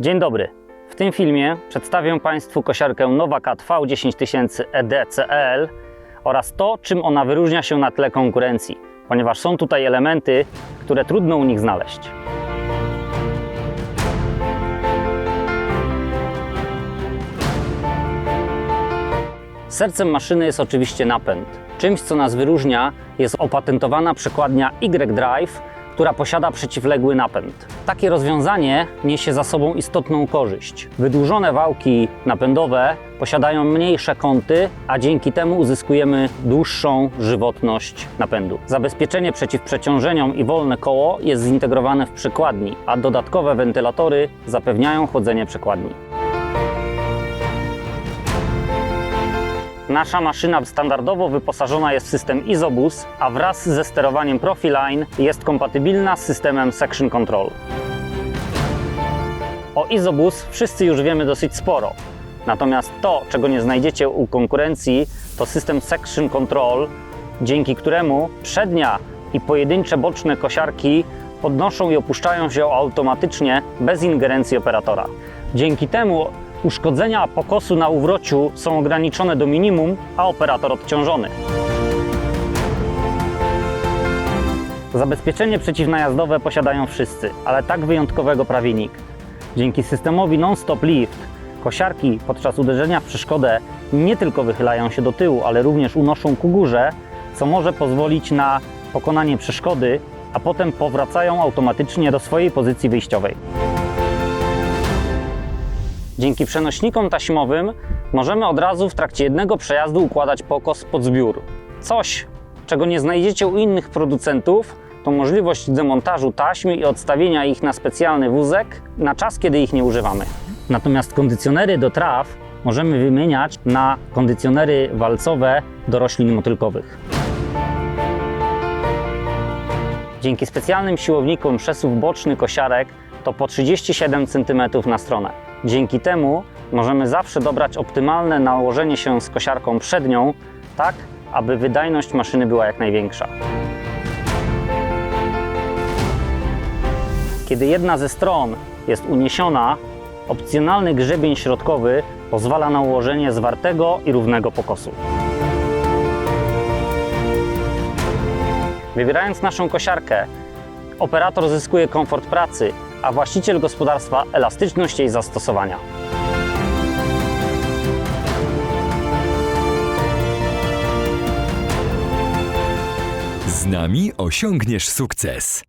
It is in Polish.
Dzień dobry. W tym filmie przedstawię Państwu kosiarkę Novacat V10000 EDCL oraz to, czym ona wyróżnia się na tle konkurencji, ponieważ są tutaj elementy, które trudno u nich znaleźć. Sercem maszyny jest oczywiście napęd. Czymś, co nas wyróżnia, jest opatentowana przekładnia Y-Drive, która posiada przeciwległy napęd. Takie rozwiązanie niesie za sobą istotną korzyść. Wydłużone wałki napędowe posiadają mniejsze kąty, a dzięki temu uzyskujemy dłuższą żywotność napędu. Zabezpieczenie przeciw przeciążeniom i wolne koło jest zintegrowane w przekładni, a dodatkowe wentylatory zapewniają chłodzenie przekładni. Nasza maszyna standardowo wyposażona jest w system Isobus, a wraz ze sterowaniem Profiline jest kompatybilna z systemem Section Control. O Isobus wszyscy już wiemy dosyć sporo. Natomiast to, czego nie znajdziecie u konkurencji, to system Section Control, dzięki któremu przednia i pojedyncze boczne kosiarki podnoszą i opuszczają się automatycznie bez ingerencji operatora. Dzięki temu uszkodzenia pokosu na uwrociu są ograniczone do minimum, a operator odciążony. Zabezpieczenie przeciwnajazdowe posiadają wszyscy, ale tak wyjątkowego prawie nikt. Dzięki systemowi non-stop lift kosiarki podczas uderzenia w przeszkodę nie tylko wychylają się do tyłu, ale również unoszą ku górze, co może pozwolić na pokonanie przeszkody, a potem powracają automatycznie do swojej pozycji wyjściowej. Dzięki przenośnikom taśmowym możemy od razu w trakcie jednego przejazdu układać pokos pod zbiór. Coś, czego nie znajdziecie u innych producentów, to możliwość demontażu taśm i odstawienia ich na specjalny wózek na czas, kiedy ich nie używamy. Natomiast kondycjonery do traw możemy wymieniać na kondycjonery walcowe do roślin motylkowych. Dzięki specjalnym siłownikom przesuw boczny kosiarek to po 37 cm na stronę. Dzięki temu możemy zawsze dobrać optymalne nałożenie się z kosiarką przednią, tak aby wydajność maszyny była jak największa. Kiedy jedna ze stron jest uniesiona, opcjonalny grzebień środkowy pozwala na ułożenie zwartego i równego pokosu. Wybierając naszą kosiarkę, operator zyskuje komfort pracy, a właściciel gospodarstwa elastyczność jej zastosowania. Z nami osiągniesz sukces.